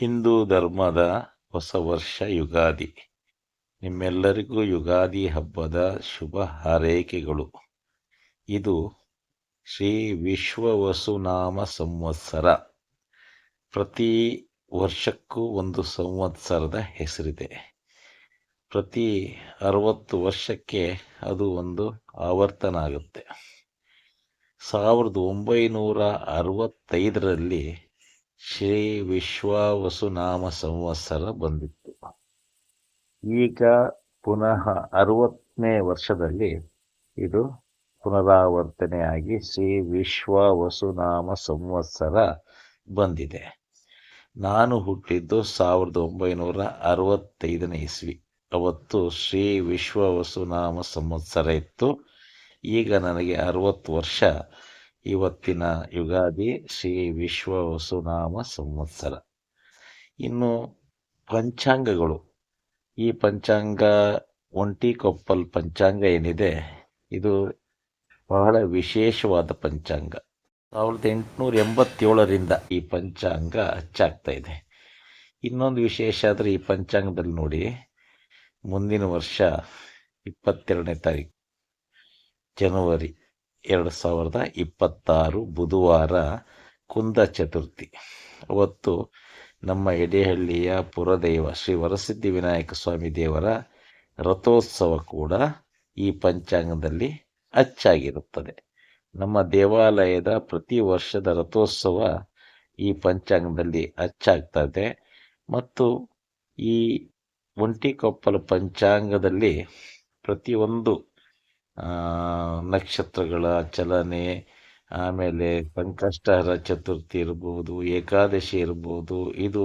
ಹಿಂದೂ ಧರ್ಮದ ಹೊಸ ವರ್ಷ ಯುಗಾದಿ. ನಿಮ್ಮೆಲ್ಲರಿಗೂ ಯುಗಾದಿ ಹಬ್ಬದ ಶುಭ ಹಾರೈಕೆಗಳು. ಇದು ಶ್ರೀ ವಿಶ್ವವಸುನಾಮ ಸಂವತ್ಸರ. ಪ್ರತಿ ವರ್ಷಕ್ಕೂ ಒಂದು ಸಂವತ್ಸರದ ಹೆಸರಿದೆ. ಪ್ರತಿ ಅರವತ್ತು ವರ್ಷಕ್ಕೆ ಅದು ಒಂದು ಆವರ್ತನ ಆಗುತ್ತೆ. ಸಾವಿರದ ಒಂಬೈನೂರ ಅರವತ್ತೈದರಲ್ಲಿ ಶ್ರೀ ವಿಶ್ವಾವಸುನಾಮ ಸಂವತ್ಸರ ಬಂದಿತ್ತು. ಈಗ ಪುನಃ ಅರವತ್ತನೇ ವರ್ಷದಲ್ಲಿ ಇದು ಪುನರಾವರ್ತನೆಯಾಗಿ ಶ್ರೀ ವಿಶ್ವಾವಸುನಾಮ ಸಂವತ್ಸರ ಬಂದಿದೆ. ನಾನು ಹುಟ್ಟಿದ್ದು ಸಾವಿರದ ಒಂಬೈನೂರ ಅರವತ್ತೈದನೇ ಇಸ್ವಿ. ಅವತ್ತು ಶ್ರೀ ವಿಶ್ವವಸುನಾಮ ಸಂವತ್ಸರ ಇತ್ತು. ಈಗ ನನಗೆ ಅರವತ್ತು ವರ್ಷ. ಇವತ್ತಿನ ಯುಗಾದಿ ಶ್ರೀ ವಿಶ್ವ ವಸುನಾಮ ಸಂವತ್ಸರ. ಇನ್ನು ಪಂಚಾಂಗಗಳು. ಈ ಪಂಚಾಂಗ ಒಂಟಿ ಕೊಪ್ಪಲ್ ಪಂಚಾಂಗ ಏನಿದೆ, ಇದು ಬಹಳ ವಿಶೇಷವಾದ ಪಂಚಾಂಗ. ಸಾವಿರದ ಎಂಟುನೂರ ಎಂಬತ್ತೇಳರಿಂದ ಈ ಪಂಚಾಂಗ ಹಚ್ಚಾಗ್ತಾ ಇದೆ. ಇನ್ನೊಂದು ವಿಶೇಷ ಆದರೆ ಈ ಪಂಚಾಂಗದಲ್ಲಿ ನೋಡಿ, ಮುಂದಿನ ವರ್ಷ ಇಪ್ಪತ್ತೆರಡನೇ ತಾರೀಕು, ಜನವರಿ. ಎರಡು ಸಾವಿರದ ಇಪ್ಪತ್ತಾರು ಬುಧವಾರ ಕುಂದ ಚತುರ್ಥಿ. ಅವತ್ತು ನಮ್ಮ ಎಡೆಹಳ್ಳಿಯ ಪುರದೈವ ಶ್ರೀ ವರಸಿದ್ಧಿ ವಿನಾಯಕ ಸ್ವಾಮಿ ದೇವರ ರಥೋತ್ಸವ ಕೂಡ ಈ ಪಂಚಾಂಗದಲ್ಲಿ ಅಚ್ಚಾಗಿರುತ್ತದೆ. ನಮ್ಮ ದೇವಾಲಯದ ಪ್ರತಿ ವರ್ಷದ ರಥೋತ್ಸವ ಈ ಪಂಚಾಂಗದಲ್ಲಿ ಅಚ್ಚಾಗ್ತದೆ. ಮತ್ತು ಈ ಒಂಟಿಕೊಪ್ಪಲ ಪಂಚಾಂಗದಲ್ಲಿ ಪ್ರತಿಯೊಂದು ನಕ್ಷತ್ರಗಳ ಚಲನೆ, ಆಮೇಲೆ ಸಂಕಷ್ಟಹರ ಚತುರ್ಥಿ ಇರ್ಬೋದು, ಏಕಾದಶಿ ಇರ್ಬೋದು, ಇದು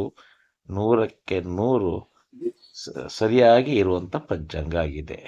ನೂರಕ್ಕೆ ನೂರು ಸರಿಯಾಗಿ ಇರುವಂಥ ಪಂಚಾಂಗ ಆಗಿದೆ.